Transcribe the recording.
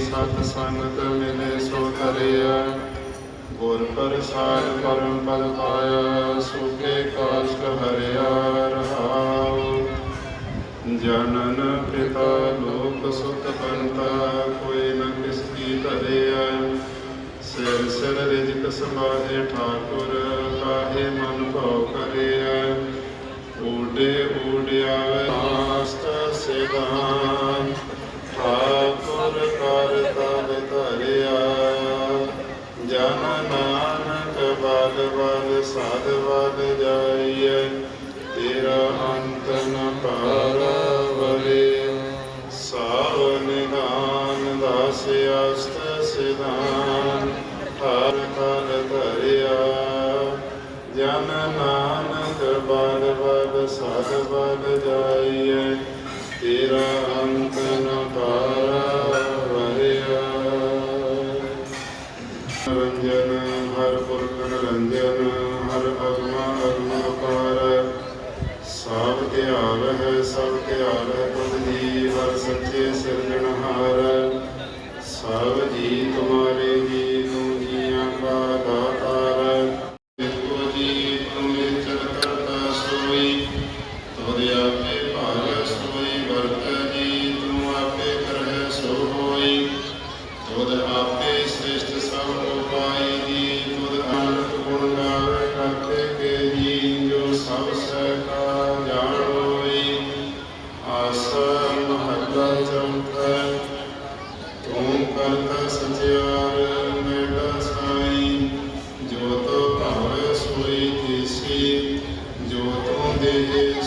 ਸਤ ਸੰਗਤ ਮਿਲੇ ਸੋ ਤਰਿਆ ਗੁਰ ਪ੍ਰਸਾਦ ਪਰਮ ਪਦ ਪਾਇਆ ਸੁਖੇ ਕਾਸ਼ਟ ਹਰਿਆ ਰਹਾਉ। ਜਨਨ ਪਿਤਾ ਲੋਕ ਸੁਤ ਬੰਤਾ ਕੋਈ ਨ ਕਿਸ ਕੀ ਧਰਿਆ। ਸਿਰ ਸਿਰ ਰਿਜਕ ਸਮਾਏ ਠਾਕੁਰ, ਕਾਹੇ ਮਨ ਭਾਉ ਕਰਿਆ ਸਦ ਬਦ ਜਾਈਏ ਤੇਰਾ ਅੰਤ ਨ ਪਾਰਵਰੇ। ਸਾਵਨ ਗਾਨ ਦਾਸ ਅਸਤ ਸਿਧਾਨ, ਹਰ ਕਰ ਧਰਿਆ। ਜਨ ਨਾਨਕ ਬਦ ਬਦ ਸਦ ਬਦ ਜਾਈਏ ਤੇਰਾ ਅੰਤ ਰੰਜਨ ਹਰ ਪੁਰਖ ਰੰਜਨ ਹਰ ਅਗਮਾ ਅਗਮ ਪਾਰ ਸਭ ਧਿਆਨ ਹੈ ਸਭ ਧਿਆਨ ਹੈ ਤੁਧ ਜੀ ਹਰ ਸੱਚੇ ਸਿਰਜਣਹਾਰ ਜੋ ਤੋ ਭਾਵੇ ਸੋਈ ਤੀਸੀ ਜੋ ਤੂੰ ਦੇਹੇ